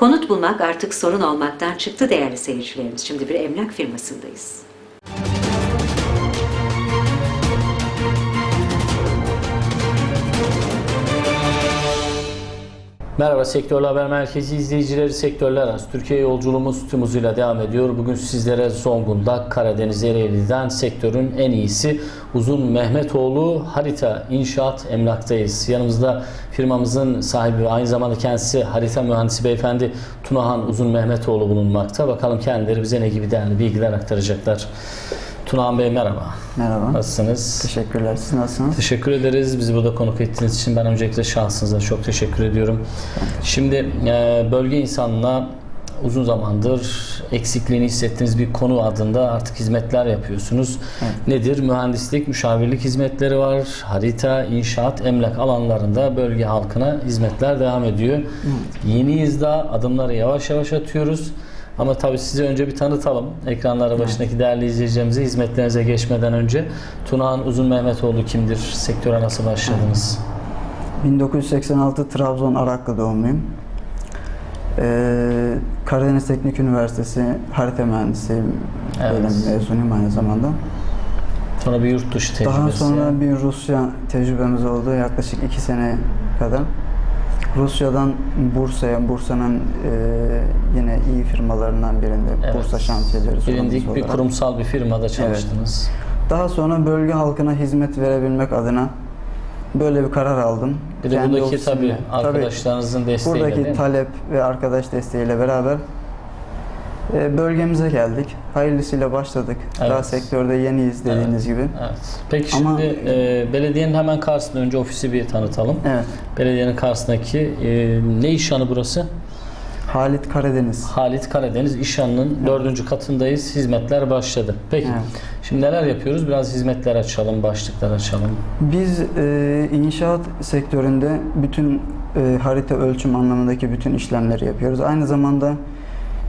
Konut bulmak artık sorun olmaktan çıktı değerli seyircilerimiz. Şimdi bir emlak firmasındayız. Merhaba Sektörler Haber Merkezi izleyicileri Sektörler Arası Türkiye yolculuğumuz tüm hızıyla devam ediyor. Bugün sizlere Zonguldak, Karadeniz, Ereğli'den sektörün en iyisi Uzun Mehmetoğlu Harita İnşaat Emlak'tayız. Yanımızda firmamızın sahibi aynı zamanda kendisi harita mühendisi beyefendi Tunahan Uzun Mehmetoğlu bulunmakta. Bakalım kendileri bize ne gibi değerli bilgiler aktaracaklar. Tunahan Bey merhaba. Merhaba. Nasılsınız? Teşekkürler. Siz nasılsınız? Teşekkür ederiz. Bizi burada konuk ettiğiniz için ben öncelikle şahsınıza çok teşekkür ediyorum. Şimdi e, bölge insanına uzun zamandır eksikliğini hissettiğiniz bir konu adında artık hizmetler yapıyorsunuz. Evet. Nedir? Mühendislik, müşavirlik hizmetleri var. Harita, inşaat, emlak alanlarında bölge halkına hizmetler devam ediyor. Yeniyiz daha adımları yavaş yavaş atıyoruz. Ama tabii size önce bir tanıtalım. Ekranlara başındaki değerli izleyicilerimize hizmetlerinize geçmeden önce Tunahan Uzun Mehmetoğlu kimdir? Sektöre nasıl başladınız? 1986 Trabzon Araklı doğumluyum. Ee, Karadeniz Teknik Üniversitesi harita mühendisiyim. Evet. Mezunuyum aynı zamanda. Sonra bir yurt dışı tecrübesi. Daha sonra bir Rusya tecrübemiz oldu yaklaşık iki sene kadar. Rusya'dan Bursa'ya, Bursa'nın e, yine iyi firmalarından birinde Evet. Bursa şantiyeleri Bilindik bir olarak. kurumsal bir firmada çalıştınız. Daha sonra bölge halkına hizmet verebilmek adına böyle bir karar aldım. Bir de Kendi buradaki ofisimle. tabii Tabii. arkadaşlarınızın desteğiyle Buradaki talep ve arkadaş desteğiyle beraber bölgemize geldik. Hayırlısıyla başladık. Evet. Daha sektörde yeniyiz dediğiniz gibi. Evet. Peki Ama- şimdi e, belediyenin hemen karşısında önce ofisi bir tanıtalım. Evet. Belediyenin karşısındaki e, ne iş yanı burası? Halit Karadeniz. Halit Karadeniz İş Yanı'nın dördüncü katındayız. Hizmetler başladı. Peki Evet. şimdi neler yapıyoruz? Biraz hizmetler açalım, başlıklar açalım. Biz e, inşaat sektöründe bütün e, harita ölçüm anlamındaki bütün işlemleri yapıyoruz. Aynı zamanda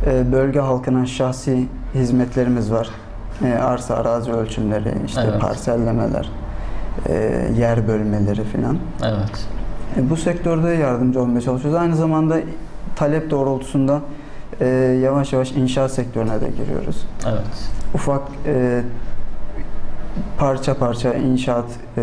bölge halkına şahsi hizmetlerimiz var. E, arsa arazi ölçümleri, işte Evet. parsellemeler, e, yer bölmeleri filan. Evet. Bu sektörde yardımcı olmaya çalışıyoruz. Aynı zamanda talep doğrultusunda e, yavaş yavaş inşaat sektörüne de giriyoruz. Evet. Ufak e, parça parça inşaat e,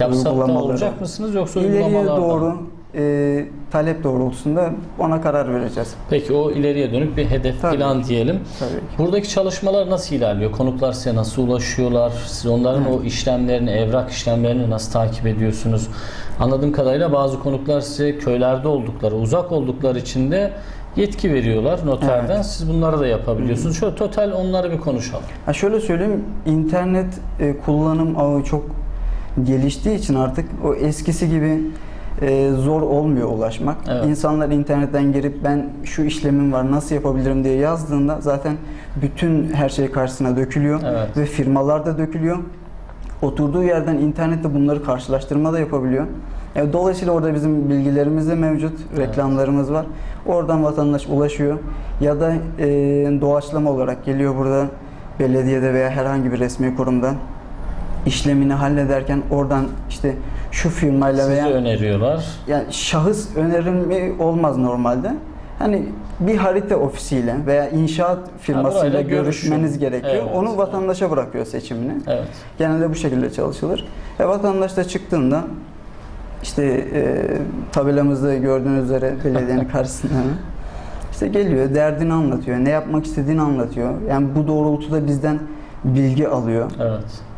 Yapsakta uygulamaları. olacak mısınız yoksa İleriye uygulamalarda doğru e, talep doğrultusunda ona karar vereceğiz. Peki o ileriye dönük bir hedef Tabii plan ki. diyelim. Tabii ki. Buradaki çalışmalar nasıl ilerliyor? Konuklar size nasıl ulaşıyorlar? Siz onların o işlemlerini, evrak işlemlerini nasıl takip ediyorsunuz? Anladığım kadarıyla bazı konuklar size köylerde oldukları, uzak oldukları için de yetki veriyorlar noterden. Evet. Siz bunları da yapabiliyorsunuz. Şöyle total onları bir konuşalım. Ha şöyle söyleyeyim, internet e, kullanım ağı çok geliştiği için artık o eskisi gibi e, zor olmuyor ulaşmak. Evet. İnsanlar internetten girip ben şu işlemim var nasıl yapabilirim diye yazdığında zaten bütün her şey karşısına dökülüyor Evet. ve firmalar da dökülüyor. Oturduğu yerden internette bunları karşılaştırma da yapabiliyor. E, dolayısıyla orada bizim bilgilerimiz de mevcut, reklamlarımız var. Oradan vatandaş ulaşıyor ya da e, doğaçlama olarak geliyor burada belediyede veya herhangi bir resmi kurumda işlemini hallederken oradan işte şu firmayla Sizi veya öneriyorlar. yani şahıs önerimi olmaz normalde. Hani bir harita ofisiyle veya inşaat firmasıyla görüşmeniz gerekiyor. Evet. Onu vatandaşa bırakıyor seçimini. Evet. Genelde bu şekilde çalışılır. E, vatandaş da çıktığında işte e, tabelamızda gördüğünüz üzere belediyenin karşısında işte geliyor, derdini anlatıyor, ne yapmak istediğini anlatıyor. Yani bu doğrultuda bizden bilgi alıyor. Evet.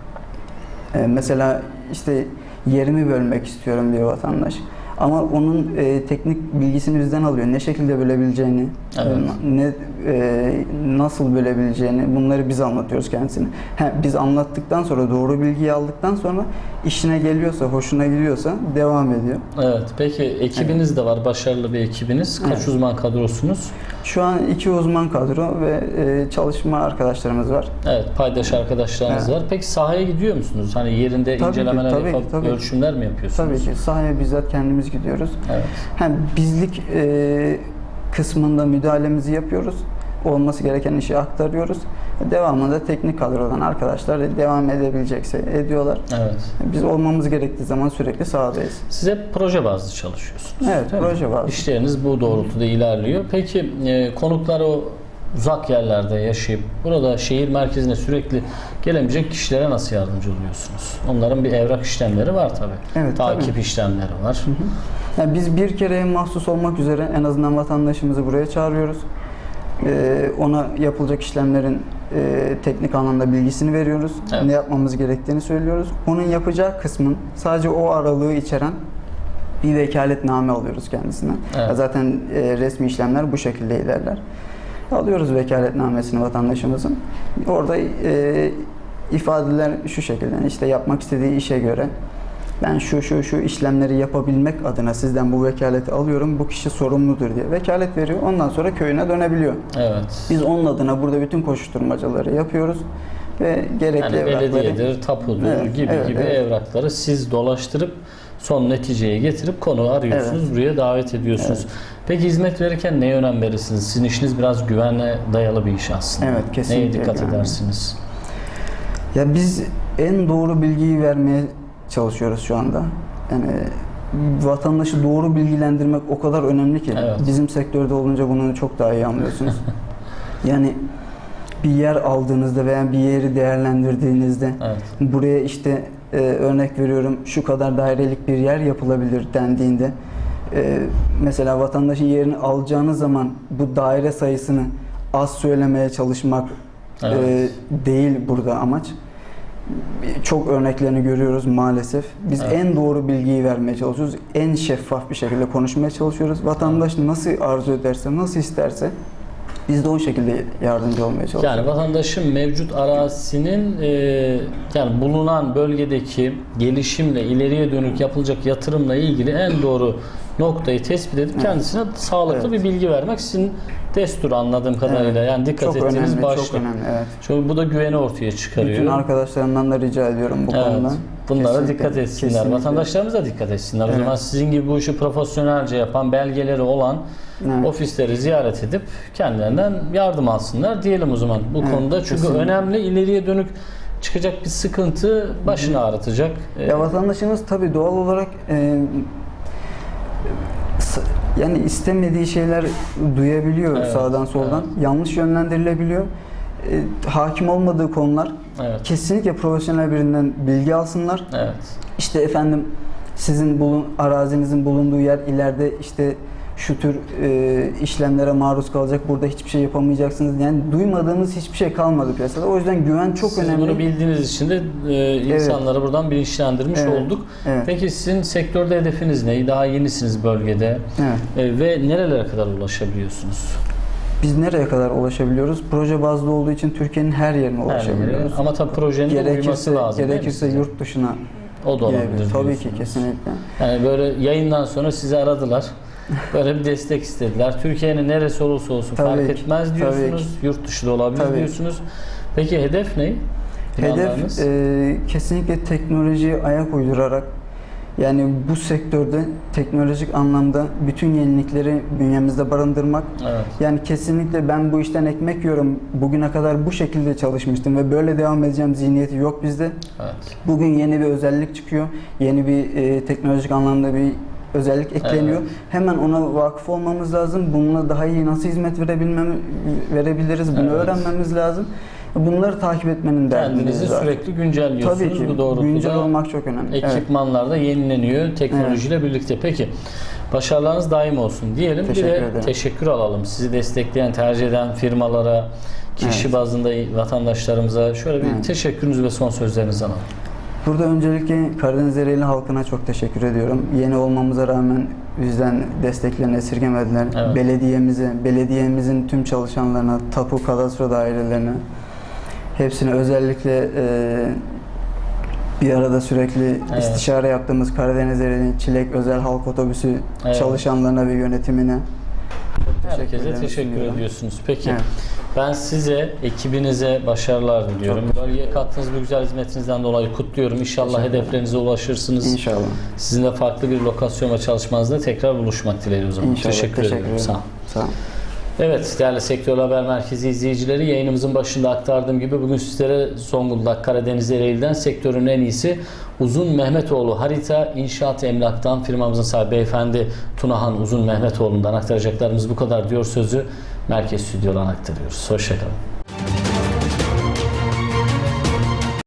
E, mesela işte yerimi bölmek istiyorum diyor vatandaş. Ama onun e, teknik bilgisini bizden alıyor. Ne şekilde bölebileceğini, Evet. e, ne e, nasıl bölebileceğini bunları biz anlatıyoruz kendisine. He, biz anlattıktan sonra doğru bilgiyi aldıktan sonra işine geliyorsa, hoşuna gidiyorsa devam ediyor. Evet. Peki ekibiniz de var. Başarılı bir ekibiniz. Kaç Evet. uzman kadrosunuz? Şu an iki uzman kadro ve e, çalışma arkadaşlarımız var. Evet, paydaş arkadaşlarınız Evet. var. Peki sahaya gidiyor musunuz? Hani yerinde Tabii ki, incelemeler tabii ki, yapıp tabii ki. ölçümler mi yapıyorsunuz? Tabii ki sahaya bizzat kendimiz gidiyoruz. Evet. Hem bizlik e, kısmında müdahalemizi yapıyoruz. Olması gereken işi aktarıyoruz. Devamında teknik kadrodan arkadaşlar devam edebilecekse ediyorlar. Evet. Biz olmamız gerektiği zaman sürekli sahadayız. Siz hep proje bazlı çalışıyorsunuz. Evet, mi? proje bazlı. İşleriniz bu doğrultuda ilerliyor. Peki e, konuklar o uzak yerlerde yaşayıp burada şehir merkezine sürekli gelemeyecek kişilere nasıl yardımcı oluyorsunuz? Onların bir evrak işlemleri var tabii. Evet, Takip tabii. işlemleri var. Yani biz bir kereye mahsus olmak üzere en azından vatandaşımızı buraya çağırıyoruz. Ee, ona yapılacak işlemlerin e, teknik anlamda bilgisini veriyoruz. Evet. Ne yapmamız gerektiğini söylüyoruz. Onun yapacağı kısmın sadece o aralığı içeren bir vekaletname alıyoruz kendisinden. Evet. Zaten e, resmi işlemler bu şekilde ilerler. Alıyoruz vekaletnamesini vatandaşımızın. Orada e, ifadeler şu şekilde yani işte yapmak istediği işe göre ben şu şu şu işlemleri yapabilmek adına sizden bu vekaleti alıyorum. Bu kişi sorumludur diye vekalet veriyor. Ondan sonra köyüne dönebiliyor. Evet. Biz onun adına burada bütün koşuşturmacaları yapıyoruz ve gerekli Yani evrakları belediyedir, tapudur Evet, gibi evet, gibi evet. evrakları siz dolaştırıp son neticeye getirip konu arıyorsunuz, buraya davet ediyorsunuz. Peki hizmet verirken neye önem verirsiniz? Sizin işiniz biraz güvenle dayalı bir iş aslında. Evet, kesinlikle Neye dikkat güvenli. edersiniz? Ya biz en doğru bilgiyi vermeye çalışıyoruz şu anda. Yani vatandaşı doğru bilgilendirmek o kadar önemli ki. Evet. Bizim sektörde olunca bunu çok daha iyi anlıyorsunuz. yani bir yer aldığınızda veya bir yeri değerlendirdiğinizde Evet. buraya işte e, örnek veriyorum şu kadar dairelik bir yer yapılabilir dendiğinde e, mesela vatandaşın yerini alacağınız zaman bu daire sayısını az söylemeye çalışmak e, Evet. değil burada amaç. Çok örneklerini görüyoruz maalesef. Biz Evet. en doğru bilgiyi vermeye çalışıyoruz. En şeffaf bir şekilde konuşmaya çalışıyoruz. Vatandaş nasıl arzu ederse, nasıl isterse biz de o şekilde yardımcı olmaya çalışıyoruz. Yani vatandaşın mevcut arazisinin e, yani bulunan bölgedeki gelişimle ileriye dönük yapılacak yatırımla ilgili en doğru noktayı tespit edip kendisine sağlıklı Evet. bir bilgi vermek sizin destur anladığım kadarıyla. Evet. Yani dikkat çok ettiğiniz önemli, başlık. çok önemli. Evet. Çünkü bu da güveni ortaya çıkarıyor. Bütün arkadaşlarımdan da rica ediyorum bu Evet. konuda. Bunlara Kesinlikle, dikkat etsinler. kesinlikle. Vatandaşlarımız da dikkat etsinler. O Evet. zaman sizin gibi bu işi profesyonelce yapan, belgeleri olan Evet. ofisleri ziyaret edip kendilerinden yardım alsınlar diyelim o zaman bu Evet, konuda. Çünkü kesinlikle. önemli ileriye dönük çıkacak bir sıkıntı başını ağrıtacak. Ee, Ya vatandaşımız tabii doğal olarak e, yani istemediği şeyler duyabiliyor Evet, sağdan soldan. Yanlış yönlendirilebiliyor. E, hakim olmadığı konular evet. kesinlikle profesyonel birinden bilgi alsınlar. Evet. İşte efendim sizin bulun arazinizin bulunduğu yer ileride işte şu tür e, işlemlere maruz kalacak. Burada hiçbir şey yapamayacaksınız. Yani duymadığımız hiçbir şey kalmadı piyasada. O yüzden güven çok Siz önemli. bunu bildiğiniz için de e, insanları buradan bilinçlendirmiş Evet. olduk. Evet. Peki sizin sektörde hedefiniz ne? Daha yenisiniz bölgede. Evet. E, ve nerelere kadar ulaşabiliyorsunuz? Biz nereye kadar ulaşabiliyoruz? Proje bazlı olduğu için Türkiye'nin her yerine ulaşabiliyoruz. Ama tabii projenin de uyması gerekirse lazım. gerekirse yurt dışına o da olabilir. Tabii ki diyorsunuz. kesinlikle. Yani böyle yayından sonra sizi aradılar. Böyle bir destek istediler. Türkiye'nin neresi olursa olsun Tabii fark ki, etmez tabii diyorsunuz. ki. Yurt dışı da olabilir Tabii. diyorsunuz. Peki hedef ne? Hedef e, kesinlikle teknolojiye ayak uydurarak yani bu sektörde teknolojik anlamda bütün yenilikleri bünyemizde barındırmak. evet. Yani kesinlikle ben bu işten ekmek yiyorum. Bugüne kadar bu şekilde çalışmıştım ve böyle devam edeceğim zihniyeti yok bizde. Evet. Bugün yeni bir özellik çıkıyor. Yeni bir e, teknolojik anlamda bir özellik ekleniyor. Evet. Hemen ona vakıf olmamız lazım. Bununla daha iyi nasıl hizmet verebilmem verebiliriz bunu Evet. öğrenmemiz lazım. Bunları takip etmenin derdindeyiz Kendinizi sürekli güncelliyorsunuz. Tabii ki Bu doğrultuda güncel olmak çok önemli. Evet. ekipmanlar da yenileniyor teknolojiyle birlikte. Peki başarılarınız daim olsun diyelim. Teşekkür bir de ederim. teşekkür alalım. Sizi destekleyen, tercih eden firmalara, kişi Evet. bazında vatandaşlarımıza şöyle bir Evet. teşekkürünüzü ve son sözlerinizi alalım. Burada öncelikle Karadeniz Ereğli halkına çok teşekkür ediyorum. Yeni olmamıza rağmen bizden desteklerini esirgemediler. Evet. Belediyemize, belediyemizin tüm çalışanlarına, tapu kadastro dairelerine hepsine özellikle e, bir arada sürekli Evet. istişare yaptığımız Karadeniz Ereğli Çilek Özel Halk Otobüsü Evet. çalışanlarına ve yönetimine çok teşekkür Herkese ederim, teşekkür ediyorsunuz. Peki Evet. ben size, ekibinize başarılar diliyorum. Bölgeye kattığınız bu güzel hizmetinizden dolayı kutluyorum. İnşallah Teşekkür ederim. hedeflerinize ulaşırsınız. İnşallah. Sizinle farklı bir lokasyon ve çalışmanızda tekrar buluşmak dileğiyle o zaman. İnşallah. Teşekkür, ediyorum. Sağ olun. Sağ olun. Evet değerli Sektör Haber Merkezi izleyicileri yayınımızın başında aktardığım gibi bugün sizlere Zonguldak Karadeniz Ereğli'den sektörün en iyisi Uzun Mehmetoğlu Harita İnşaat Emlak'tan firmamızın sahibi beyefendi Tunahan Uzun Mehmetoğlu'ndan aktaracaklarımız bu kadar diyor sözü Merkez Stüdyo'dan aktarıyoruz. Hoşçakalın.